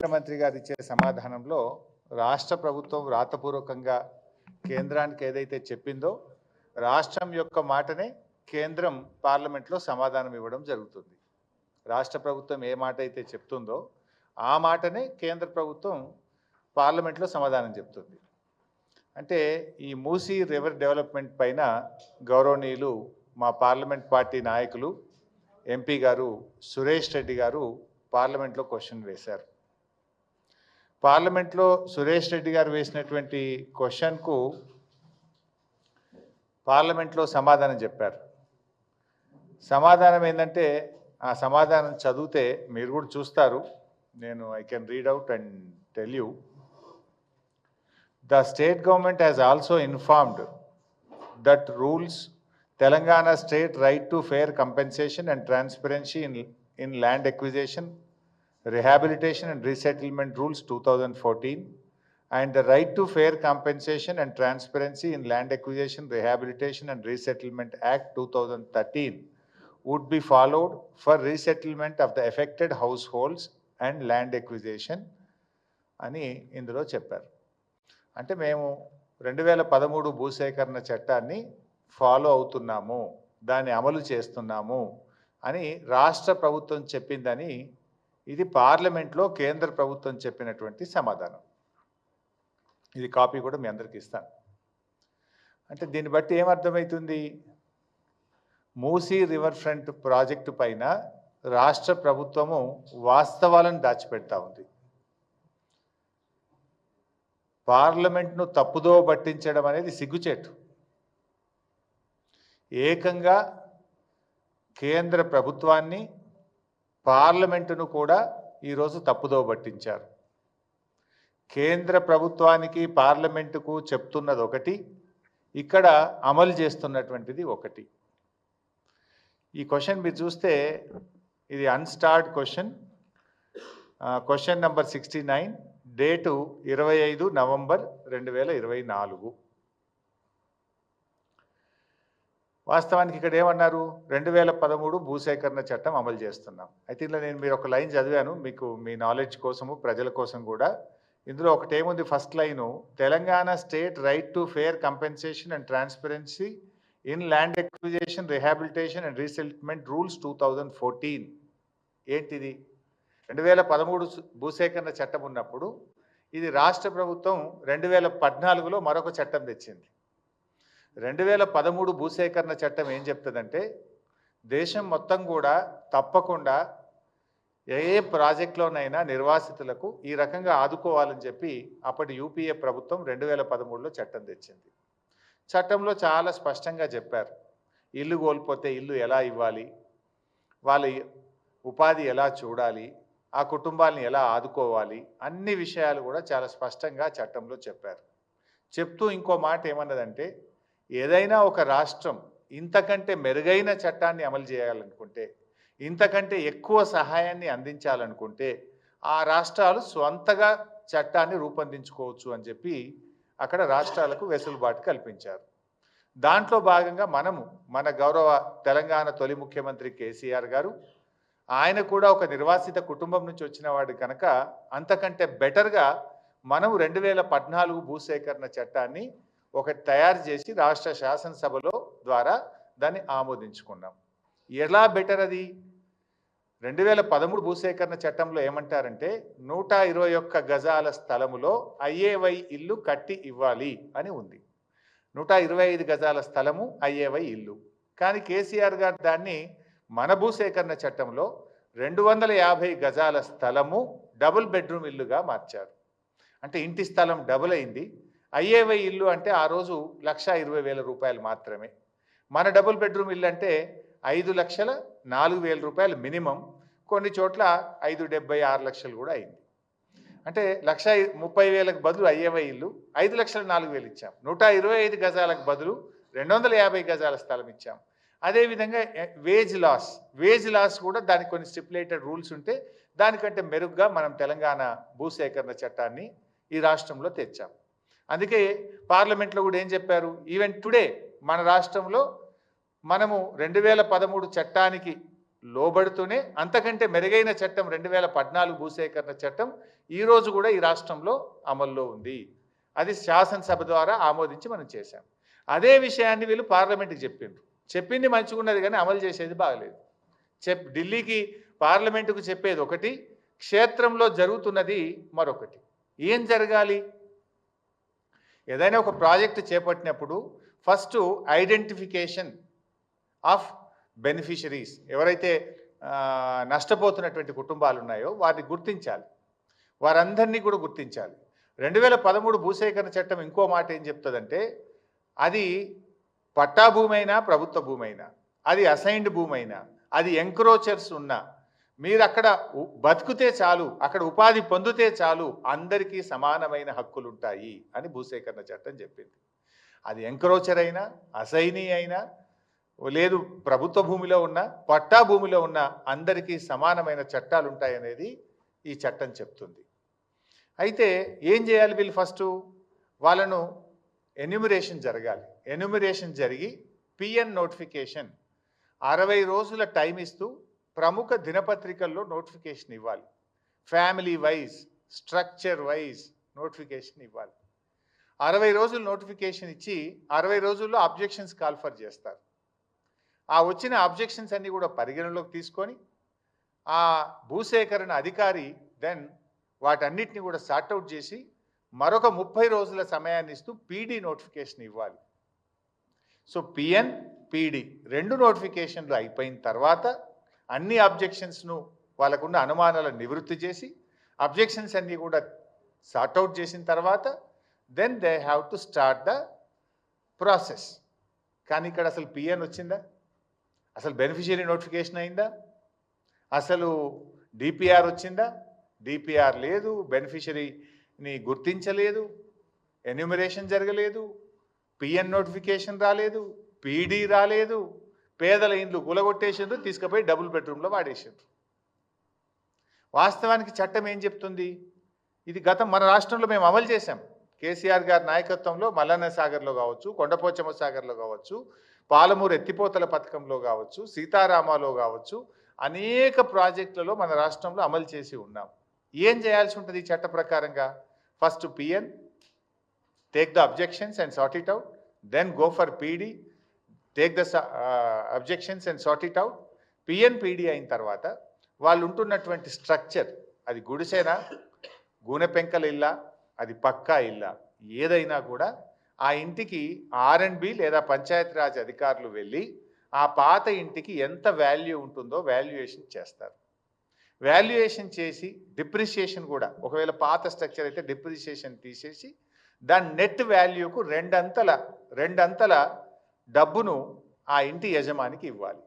ముఖ్యమంత్రి గారు ఇచ్చే సమాధానంలో రాష్ట్ర ప్రభుత్వం రాతపూర్వకంగా కేంద్రానికి ఏదైతే చెప్పిందో రాష్ట్రం యొక్క మాటనే కేంద్రం పార్లమెంట్లో సమాధానం ఇవ్వడం జరుగుతుంది. రాష్ట్ర ప్రభుత్వం ఏ మాట అయితే చెప్తుందో ఆ మాటనే కేంద్ర ప్రభుత్వం పార్లమెంట్లో సమాధానం చెప్తుంది. అంటే ఈ మూసీ రివర్ డెవలప్మెంట్ పైన గౌరవనీయులు మా పార్లమెంట్ పార్టీ నాయకులు ఎంపీ గారు సురేష్ రెడ్డి గారు పార్లమెంట్లో క్వశ్చన్ వేశారు. పార్లమెంట్లో సురేష్ రెడ్డి గారు వేసినటువంటి క్వశ్చన్కు పార్లమెంట్లో సమాధానం చెప్పారు. సమాధానం ఏంటంటే ఆ సమాధానం చదివితే మీరు కూడా చూస్తారు. నేను I can read out and tell you the state government has also informed that rules Telangana state right to fair compensation and transparency in in land acquisition rehabilitation and resettlement rules 2014 and the right to fair compensation and transparency in land acquisition rehabilitation and resettlement act 2013 would be followed for resettlement of the affected households and land acquisition అని ఇందులో చెప్పారు అంటే మేము రెండు వేల పదమూడు భూసేకరణ చట్టాన్ని ఫాలో అవుతున్నాము దాన్ని అమలు చేస్తున్నాము అని రాష్ట్ర ప్రభుత్వం చెప్పిందని ఇది పార్లమెంట్లో కేంద్ర ప్రభుత్వం చెప్పినటువంటి సమాధానం. ఇది కాపీ కూడా మీ అందరికి ఇస్తాను. అంటే దీన్ని బట్టి ఏమర్థమవుతుంది మూసీ రివర్ ఫ్రంట్ ప్రాజెక్టు పైన రాష్ట్ర ప్రభుత్వము వాస్తవాలను దాచిపెడతా ఉంది. పార్లమెంట్ను తప్పుదో పట్టించడం అనేది సిగ్గుచేటు. ఏకంగా కేంద్ర ప్రభుత్వాన్ని పార్లమెంటును కూడా ఈరోజు తప్పుదో పట్టించారు. కేంద్ర ప్రభుత్వానికి పార్లమెంటుకు చెప్తున్నది ఒకటి ఇక్కడ అమలు చేస్తున్నటువంటిది ఒకటి. ఈ క్వశ్చన్ మీరు చూస్తే ఇది unstarred question. Question number sixty nine date ఇరవై ఐదు నవంబర్ రెండు వేల ఇరవై నాలుగు. వాస్తవానికి ఇక్కడ ఏమన్నారు? రెండు వేల పదమూడు భూసేకరణ చట్టం అమలు చేస్తున్నాం. అయితే ఇందులో నేను మీరు ఒక లైన్ చదివాను. మీకు మీ నాలెడ్జ్ కోసము ప్రజల కోసం కూడా. ఇందులో ఒకటి ఏముంది? First line Telangana state right to fair compensation and transparency in land acquisition rehabilitation and resettlement rules two thousand fourteen ఏంటిది? రెండు వేల పదమూడు భూసేకరణ చట్టం ఉన్నప్పుడు ఇది రాష్ట్ర ప్రభుత్వం రెండు వేల పద్నాలుగులో మరొక చట్టం తెచ్చింది. రెండు వేల పదమూడు భూసేకరణ చట్టం ఏం చెప్తుందంటే దేశం మొత్తం కూడా తప్పకుండా ఏ ఏ ప్రాజెక్టులోనైనా నిర్వాసితులకు ఈ రకంగా ఆదుకోవాలని చెప్పి అప్పటి యూపీఏ ప్రభుత్వం రెండు వేల పదమూడులో చట్టం తెచ్చింది. చట్టంలో చాలా స్పష్టంగా చెప్పారు. ఇల్లు కోల్పోతే ఇల్లు ఎలా ఇవ్వాలి? వాళ్ళ ఉపాధి ఎలా చూడాలి? ఆ కుటుంబాలను ఎలా ఆదుకోవాలి? అన్ని విషయాలు కూడా చాలా స్పష్టంగా చట్టంలో చెప్పారు. చెప్తూ ఇంకో మాట ఏమన్నదంటే ఏదైనా ఒక రాష్ట్రం ఇంతకంటే మెరుగైన చట్టాన్ని అమలు చేయాలనుకుంటే ఇంతకంటే ఎక్కువ సహాయాన్ని అందించాలనుకుంటే ఆ రాష్ట్రాలు స్వంతగా చట్టాన్ని రూపొందించుకోవచ్చు అని చెప్పి అక్కడ రాష్ట్రాలకు వెసులుబాటు కల్పించారు. దాంట్లో భాగంగా మనము మన గౌరవ తెలంగాణ తొలి ముఖ్యమంత్రి కేసీఆర్ గారు ఆయన కూడా ఒక నిర్వాసిత కుటుంబం నుంచి వచ్చినవాడు కనుక అంతకంటే బెటర్గా మనం రెండు వేల పద్నాలుగు భూసేకరణ చట్టాన్ని ఒకటి తయారు చేసి రాష్ట్ర శాసనసభలో ద్వారా దాన్ని ఆమోదించుకున్నాం. ఎలా బెటర్ అది? రెండు వేల పదమూడు భూసేకరణ చట్టంలో ఏమంటారంటే నూట ఇరవై ఒక్క గజాల స్థలములో ఐఏవై ఇల్లు కట్టి ఇవ్వాలి అని ఉంది. నూట ఇరవై ఐదు గజాల స్థలము ఐఏవై ఇల్లు. కానీ కేసీఆర్ గారు దాన్ని మన భూసేకరణ చట్టంలో రెండు వందల యాభై గజాల స్థలము డబుల్ బెడ్రూమ్ ఇల్లుగా మార్చారు. అంటే ఇంటి స్థలం డబుల్ అయింది. ఐఏవై ఇల్లు అంటే ఆ రోజు లక్ష ఇరవై వేల రూపాయలు మాత్రమే. మన డబుల్ బెడ్రూమ్ ఇల్లు అంటే ఐదు లక్షల నాలుగు వేల రూపాయలు మినిమం. కొన్ని చోట్ల ఐదు డెబ్బై ఆరు లక్షలు కూడా అయింది. అంటే లక్ష ముప్పై వేలకు బదులు అయ్యేవై ఇల్లు. ఐదు లక్షల నాలుగు వేలు ఇచ్చాం. నూట ఇరవై ఐదు గజాలకు బదులు రెండు వందల యాభై గజాల స్థలం ఇచ్చాం. అదేవిధంగా వేజ్ లాస్ వేజ్ లాస్ కూడా దానికి కొన్ని స్టిపులేటెడ్ రూల్స్ ఉంటే దానికంటే మెరుగ్గా మనం తెలంగాణ భూసేకరణ చట్టాన్ని ఈ రాష్ట్రంలో తెచ్చాం. అందుకే పార్లమెంట్లో కూడా ఏం చెప్పారు? ఈవెన్ టుడే మన రాష్ట్రంలో మనము రెండు వేల పదమూడు చట్టానికి లోబడుతూనే అంతకంటే మెరుగైన చట్టం రెండు వేల పద్నాలుగు భూసేకరణ చట్టం ఈరోజు కూడా ఈ రాష్ట్రంలో అమల్లో ఉంది. అది శాసనసభ ద్వారా ఆమోదించి మనం చేశాం. అదే విషయాన్ని వీళ్ళు పార్లమెంట్కి చెప్పిండ్రు. చెప్పింది మంచిగున్నది కానీ అమలు చేసేది బాగలేదు. చెప్ ఢిల్లీకి పార్లమెంటుకు చెప్పేది ఒకటి క్షేత్రంలో జరుగుతున్నది మరొకటి. ఏం జరగాలి? ఏదైనా ఒక ప్రాజెక్ట్ చేపట్టినప్పుడు ఫస్ట్ ఐడెంటిఫికేషన్ ఆఫ్ బెనిఫిషరీస్ ఎవరైతే నష్టపోతున్నటువంటి కుటుంబాలు ఉన్నాయో వారిని గుర్తించాలి. వారందరినీ కూడా గుర్తించాలి. రెండు వేల పదమూడు భూసేకరణ చట్టం ఇంకో మాట ఏం చెప్తుందంటే అది పట్టా భూమైనా ప్రభుత్వ భూమైనా అది అసైన్డ్ భూమైనా అది ఎంక్రోచర్స్ ఉన్నా మీరు అక్కడ బతికితే చాలు అక్కడ ఉపాధి పొందితే చాలు అందరికీ సమానమైన హక్కులు ఉంటాయి అని భూసేకరణ చట్టం చెప్పింది. అది ఎంక్రోచర్ అయినా అసైనీ అయినా లేదు ప్రభుత్వ భూమిలో ఉన్న పట్టా భూమిలో ఉన్న అందరికీ సమానమైన చట్టాలు ఉంటాయనేది ఈ చట్టం చెప్తుంది. అయితే ఏం చేయాలి వీళ్ళు ఫస్ట్? వాళ్ళను ఎన్యూమరేషన్ జరగాలి. ఎన్యూమరేషన్ జరిగి పిఎన్ నోటిఫికేషన్ అరవై రోజుల టైం ఇస్తూ ప్రముఖ దినపత్రికల్లో నోటిఫికేషన్ ఇవ్వాలి. Family wise structure wise notification ఇవ్వాలి. అరవై రోజులు నోటిఫికేషన్ ఇచ్చి అరవై రోజుల్లో అబ్జెక్షన్స్ కాల్ఫర్ చేస్తారు. ఆ వచ్చిన అబ్జెక్షన్స్ అన్నీ కూడా పరిగణలోకి తీసుకొని ఆ భూసేకరణ అధికారి దెన్ వాటన్నిటిని కూడా సార్ట్అవుట్ చేసి మరొక ముప్పై రోజుల సమయాన్ని ఇస్తూ పీడీ నోటిఫికేషన్ ఇవ్వాలి. సో పిఎన్ పీడీ రెండు నోటిఫికేషన్లు అయిపోయిన తర్వాత అన్ని అబ్జెక్షన్స్ను వాళ్ళకున్న అనుమానాలను నివృత్తి చేసి అబ్జెక్షన్స్ అన్నీ కూడా సార్ట్అవుట్ చేసిన తర్వాత then they have to start the process కానీ ఇక్కడ అసలు పిఎన్ వచ్చిందా? అసలు బెనిఫిషియరీ నోటిఫికేషన్ అయిందా? అసలు డిపిఆర్ వచ్చిందా? డిపిఆర్ లేదు బెనిఫిషరీని గుర్తించలేదు ఎన్యూమరేషన్ జరగలేదు పిఎన్ నోటిఫికేషన్ రాలేదు పీడీ రాలేదు పేదల ఇండ్లు గులగొట్టేసిండ్రు తీసుకుపోయి డబుల్ బెడ్రూమ్లో వాడేసిండ్రు. వాస్తవానికి చట్టం ఏం చెప్తుంది? ఇది గతం మన రాష్ట్రంలో మేము అమలు చేశాం. కేసీఆర్ గారి నాయకత్వంలో మల్లన్న సాగర్లో కావచ్చు కొండపోచమ్మ సాగర్లో కావచ్చు పాలమూరు ఎత్తిపోతల పథకంలో కావచ్చు సీతారామాలో కావచ్చు అనేక ప్రాజెక్టులలో మన రాష్ట్రంలో అమలు చేసి ఉన్నాం. ఏం చేయాల్సి ఉంటుంది ఈ చట్ట ప్రకారంగా? First PN take the objections and sort it out then go for PD take the objections and sort it out PN PD అయిన తర్వాత వాళ్ళు ఉంటున్నటువంటి స్ట్రక్చర్ అది గుడిసెన? గూనెపెంకల ఇల్లా? అది పక్కా ఇల్లా? ఏదైనా కూడా ఆ ఇంటికి ఆర్ అండ్ బి లేదా పంచాయతీరాజ్ అధికారులు వెళ్ళి ఆ పాత ఇంటికి ఎంత వాల్యూ ఉంటుందో వాల్యుయేషన్ చేస్తారు. వాల్యుయేషన్ చేసి డిప్రిషియేషన్ కూడా ఒకవేళ పాత స్ట్రక్చర్ అయితే డిప్రిషియేషన్ తీసేసి దాని నెట్ వాల్యూకు రెండంతల రెండంతల డబ్బును ఆ ఇంటి యజమానికి ఇవ్వాలి.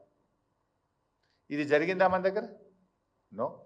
ఇది జరిగిందా మన దగ్గర? నో.